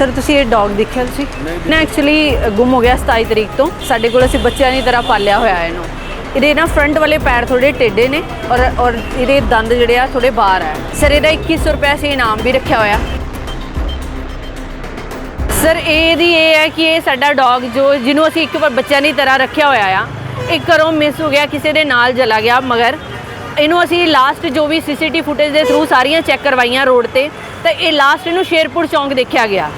Sir ਤੁਸੀਂ ਇਹ dog ਦੇਖਿਆ ਤੁਸੀਂ? ਨਾ ਐਕਚੁਅਲੀ ਗੁੰਮ ਹੋ ਗਿਆ 27 ਤਰੀਕ ਤੋਂ। ਸਾਡੇ ਕੋਲ ਅਸੀਂ ਬੱਚਿਆਂ ਦੀ ਤਰ੍ਹਾਂ ਪਾਲਿਆ ਹੋਇਆ ਹੈ ਇਹਨੂੰ। ਇਹਦੇ ਨਾ ਫਰੰਟ ਵਾਲੇ ਪੈਰ ਥੋੜੇ ਟੇਢੇ ਨੇ ਔਰ ਔਰ ਇਹਦੇ ਦੰਦ ਜਿਹੜੇ ਆ ਥੋੜੇ ਬਾਹਰ ਆ। ਸਰ ਇਹਦਾ 2100 ਰੁਪਏ ਅਸੀਂ ਇਨਾਮ ਵੀ ਰੱਖਿਆ ਹੋਇਆ। ਸਰ ਇਹਦੀ ਇਹ ਹੈ ਕਿ ਇਹ ਸਾਡਾ ਡੌਗ ਜੋ ਜਿਹਨੂੰ ਅਸੀਂ ਇੱਕ ਵਾਰ ਬੱਚਿਆਂ ਦੀ ਤਰ੍ਹਾਂ ਰੱਖਿਆ ਹੋਇਆ ਆ ਇਹ ਘਰੋਂ ਮਿਸ ਹੋ ਗਿਆ ਕਿਸੇ ਦੇ ਨਾਲ ਚਲਾ ਗਿਆ ਮਗਰ ਇਹਨੂੰ ਅਸੀਂ ਲਾਸਟ ਜੋ ਵੀ ਸੀਸੀਟੀ ਫੁਟੇਜ ਦੇ ਥਰੂ ਸਾਰੀਆਂ ਚੈੱਕ ਕਰਵਾਈਆਂ ਰੋਡ ਤੇ ਤਾਂ ਇਹ ਲਾਸਟ ਇਹਨੂੰ ਸ਼ੇਰਪੁਰ ਚੌਂਕ ਦੇਖਿਆ ਗਿਆ।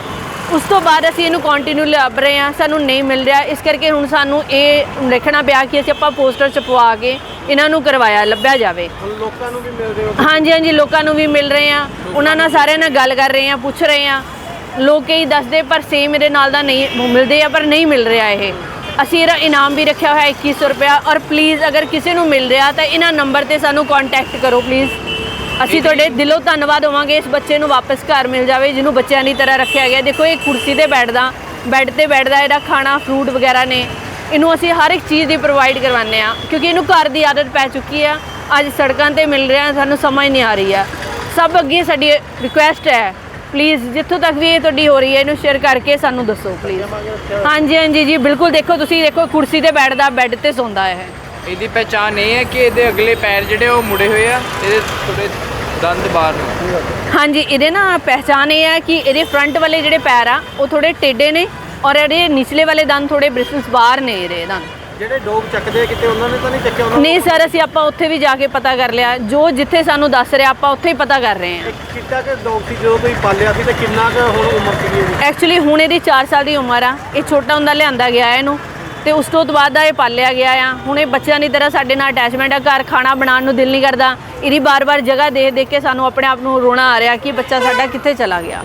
ਉਸ ਤੋਂ ਬਾਅਦ ਅਸੀਂ ਇਹਨੂੰ ਕੰਟੀਨਿਊ ਲੱਭ ਰਹੇ ਹਾਂ ਸਾਨੂੰ ਨਹੀਂ ਮਿਲ ਰਿਹਾ। ਇਸ ਕਰਕੇ ਹੁਣ ਸਾਨੂੰ ਇਹ ਦੇਖਣਾ ਪਿਆ ਕਿ ਅਸੀਂ ਆਪਾਂ ਪੋਸਟਰ ਛਪਵਾ ਕੇ ਇਹਨਾਂ ਨੂੰ ਕਰਵਾਇਆ ਲੱਭਿਆ ਜਾਵੇ। ਲੋਕਾਂ ਨੂੰ ਵੀ ਮਿਲਦੇ ਹੋ? ਹਾਂਜੀ ਹਾਂਜੀ ਲੋਕਾਂ ਨੂੰ ਵੀ ਮਿਲ ਰਹੇ ਆ ਉਹਨਾਂ ਨਾਲ ਸਾਰਿਆਂ ਨਾਲ ਗੱਲ ਕਰ ਰਹੇ ਆ ਪੁੱਛ ਰਹੇ ਆ ਲੋਕ ਕਈ ਦੱਸਦੇ ਪਰ ਸੇਮ ਮੇਰੇ ਨਾਲ ਦਾ ਨਹੀਂ ਮਿਲਦੇ ਆ ਪਰ ਨਹੀਂ ਮਿਲ ਰਿਹਾ ਇਹ। ਅਸੀਂ ਇਹਦਾ ਇਨਾਮ ਵੀ ਰੱਖਿਆ ਹੋਇਆ 2100 ਰੁਪਇਆ। ਔਰ ਪਲੀਜ਼ ਅਗਰ ਕਿਸੇ ਨੂੰ ਮਿਲ ਰਿਹਾ ਤਾਂ ਇਹਨਾਂ ਨੰਬਰ ਤੇ ਸਾਨੂੰ ਕੰਟੈਕਟ ਕਰੋ ਪਲੀਜ਼ ਅਸੀਂ ਤੁਹਾਡੇ ਦਿਲੋਂ ਧੰਨਵਾਦ ਹੋਵਾਂਗੇ ਇਸ ਬੱਚੇ ਨੂੰ ਵਾਪਸ ਘਰ ਮਿਲ ਜਾਵੇ, ਜਿਹਨੂੰ ਬੱਚਿਆਂ ਦੀ ਤਰ੍ਹਾਂ ਰੱਖਿਆ ਗਿਆ। ਦੇਖੋ, ਇਹ ਕੁਰਸੀ ਤੇ ਬੈਠਦਾ, ਬੈੱਡ ਤੇ ਬੈਠਦਾ, ਇਹਦਾ ਖਾਣਾ ਫਰੂਟ ਵਗੈਰਾ ਨੇ। ਇਹਨੂੰ ਅਸੀਂ ਹਰ ਇੱਕ ਚੀਜ਼ ਦੀ ਪ੍ਰੋਵਾਈਡ ਕਰਵਾਉਂਦੇ ਆ ਕਿਉਂਕਿ ਇਹਨੂੰ ਘਰ ਦੀ ਆਦਤ ਪੈ ਚੁੱਕੀ ਆ। ਅੱਜ ਸੜਕਾਂ ਤੇ ਮਿਲ ਰਿਹਾ, ਸਾਨੂੰ ਸਮਝ ਨਹੀਂ ਆ ਰਹੀ ਆ। ਸਭ ਅੱਗੇ ਸਾਡੀ ਰਿਕੁਐਸਟ ਹੈ। ਪਲੀਜ਼ ਜਿੱਥੋਂ ਤੱਕ ਵੀ ਇਹ ਤੁਹਾਡੀ ਹੋ ਰਹੀ ਹੈ, ਇਹਨੂੰ ਸ਼ੇਅਰ ਕਰਕੇ ਸਾਨੂੰ ਦੱਸੋ ਪਲੀਜ਼ ਹਾਂਜੀ ਹਾਂਜੀ ਜੀ, ਬਿਲਕੁਲ ਦੇਖੋ, ਤੁਸੀਂ ਦੇਖੋ, ਕੁਰਸੀ ਤੇ ਬੈਠਦਾ, ਬੈੱਡ ਤੇ ਸੌਂਦਾ ਹੈ ਇਹਦੀ ਪਹਿਚਾਣ ਇਹ ਹੈ ਕਿ ਇਹਦੇ ਅਗਲੇ ਪੈਰ ਜਿਹੜੇ ਉਹ ਮੁੜੇ ਹੋਏ ਆ, ਇਹਦੇ ਥੋੜੇ ਦੰਦ ਬਾਹਰ ਨੇ। ਹਾਂਜੀ ਇਹਦੇ ਨਾ ਪਹਿਚਾਨ ਇਹ ਹੈ ਕਿ ਇਹਦੇ ਫਰੰਟ ਵਾਲੇ ਜਿਹੜੇ ਪੈਰ ਆ ਉਹ ਥੋੜੇ ਟੇਢੇ ਨੇ ਔਰ ਇਹਦੇ ਨਿਚਲੇ ਵਾਲੇ ਦੰਦ ਥੋੜੇ ਬ੍ਰਿਸਲਸ ਬਾਹਰ ਨੇ ਇਹਦੇ ਦੰਦ। ਜਿਹੜੇ ਡੋਗ ਚੱਕਦੇ ਆ ਕਿਤੇ ਉਹਨਾਂ ਨੇ ਤਾਂ ਨਹੀਂ ਚੱਕਿਆ ਉਹਨਾਂ ਨਹੀਂ ਸਰ ਅਸੀਂ ਆਪਾਂ ਉੱਥੇ ਵੀ ਜਾ ਕੇ ਪਤਾ ਕਰ ਲਿਆ। ਜੋ ਜਿੱਥੇ ਸਾਨੂੰ ਦੱਸ ਰਿਹਾ ਆਪਾਂ ਉੱਥੇ ਹੀ ਪਤਾ ਕਰ ਰਹੇ ਹਾਂ। ਨੇ ਕਿੱਡਾ ਕਿ ਡੋਗ ਸੀ ਜਦੋਂ ਤੁਸੀਂ ਪਾਲਿਆ ਸੀ ਤੇ ਕਿੰਨਾ ਕੁ ਹੁਣ ਉਮਰ ਸੀਗੀ ਇਹਦੀ? ਐਕਚੁਅਲੀ ਹੁਣ ਇਹਦੀ 4 ਸਾਲ ਦੀ ਉਮਰ ਆ। ਇਹ ਛੋਟਾ ਹੁੰਦਾ ਲਿਆਂਦਾ ਗਿਆ ਹੈ ਇਹਨੂੰ। ਤੇ ਉਸ ਤੋਂ ਬਾਅਦ ਦਾ ਇਹ ਪਾਲਿਆ ਗਿਆ ਆ। ਹੁਣ ਇਹ ਬੱਚਿਆਂ ਦੀ ਤਰ੍ਹਾਂ ਸਾਡੇ ਨਾਲ ਅਟੈਚਮੈਂਟ ਆ। ਘਰ ਖਾਣਾ ਬਣਾਉਣ ਨੂੰ ਦਿਲ ਨਹੀਂ ਕਰਦਾ। ਇਹਦੀ ਬਾਰ-ਬਾਰ ਜਗ੍ਹਾ ਦੇਖ ਦੇਖ ਕੇ ਸਾਨੂੰ ਆਪਣੇ ਆਪ ਨੂੰ ਰੋਣਾ ਆ ਰਿਹਾ ਕਿ ਬੱਚਾ ਸਾਡਾ ਕਿੱਥੇ ਚਲਾ ਗਿਆ।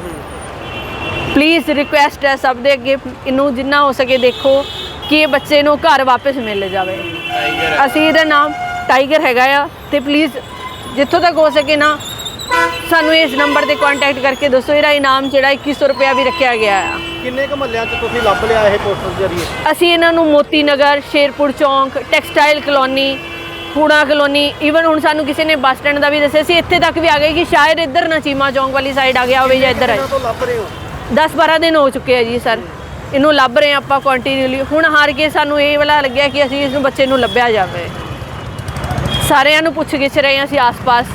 ਪਲੀਜ਼ ਰਿਕੁਐਸਟ ਹੈ ਸਭ ਦੇ ਅੱਗੇ। ਇਹਨੂੰ ਜਿੰਨਾ ਹੋ ਸਕੇ ਦੇਖੋ ਕਿ ਇਹ ਬੱਚੇ ਨੂੰ ਘਰ ਵਾਪਸ ਮਿਲ ਜਾਵੇ। ਅਸੀਂ ਇਹਦਾ ਨਾਮ ਟਾਈਗਰ ਹੈਗਾ ਆ। ਤੇ ਪਲੀਜ਼ ਜਿੱਥੋਂ ਤੱਕ ਹੋ ਸਕੇ ਨਾ ਸਾਨੂੰ ਇਸ ਨੰਬਰ ਤੇ ਕੰਟੈਕਟ ਕਰਕੇ ਦੱਸੋ ਇਹਦਾ ਇਨਾਮ ਜਿਹੜਾ 2100 ਰੁਪਇਆ ਵੀ ਰੱਖਿਆ ਗਿਆ ਆ। ਕਿੰਨੇ ਕੁ ਮਹੱਲਿਆਂ 'ਚ ਤੁਸੀਂ ਲੱਭ ਲਿਆ ਇਹ ਪੋਸਟਰ ਜਰੀਏ? ਅਸੀਂ ਇਹਨਾਂ ਨੂੰ Moti Nagar Sherpur Chowk textile colony Poona colony even ਹੁਣ ਸਾਨੂੰ ਕਿਸੇ ਨੇ ਬੱਸ ਸਟੈਂਡ ਦਾ ਵੀ ਦੱਸਿਆ ਸੀ ਇੱਥੇ ਤੱਕ ਵੀ ਆ ਗਏ ਕਿ ਸ਼ਾਇਦ ਇੱਧਰ ਨਾ ਚੀਮਾ ਚੌਂਕ ਵਾਲੀ ਸਾਈਡ ਆ ਗਿਆ ਹੋਵੇ ਜਾਂ ਇੱਧਰ ਆ ਤੋਂ ਲੱਭ ਰਹੇ ਹੋ? 10-12 ਦਿਨ ਹੋ ਚੁੱਕੇ ਆ ਜੀ ਸਰ। ਇਹਨੂੰ ਲੱਭ ਰਹੇ ਹਾਂ ਆਪਾਂ ਕੰਟੀਨਿਊਲੀ ਹੁਣ ਹਾਰ ਕੇ ਸਾਨੂੰ ਇਹ ਵਾਲਾ ਲੱਗਿਆ ਕਿ ਅਸੀਂ ਇਸ ਨੂੰ ਬੱਚੇ ਨੂੰ ਲੱਭਿਆ ਜਾਵੇ। ਸਾਰਿਆਂ ਨੂੰ ਪੁੱਛ ਗਿੱਛ ਰਹੇ ਹਾਂ ਅਸੀਂ ਆਸ-ਪਾਸ।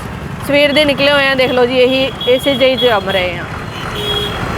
ਸਵੇਰ ਦੇ ਨਿਕਲੇ ਹੋਏ ਆ, ਦੇਖ ਲਓ ਜੀ, ਇਹੀ, ਇਸੇ ਜਿਹੀ ਚ ਅੰਮ ਰਹੇ ਹਾਂ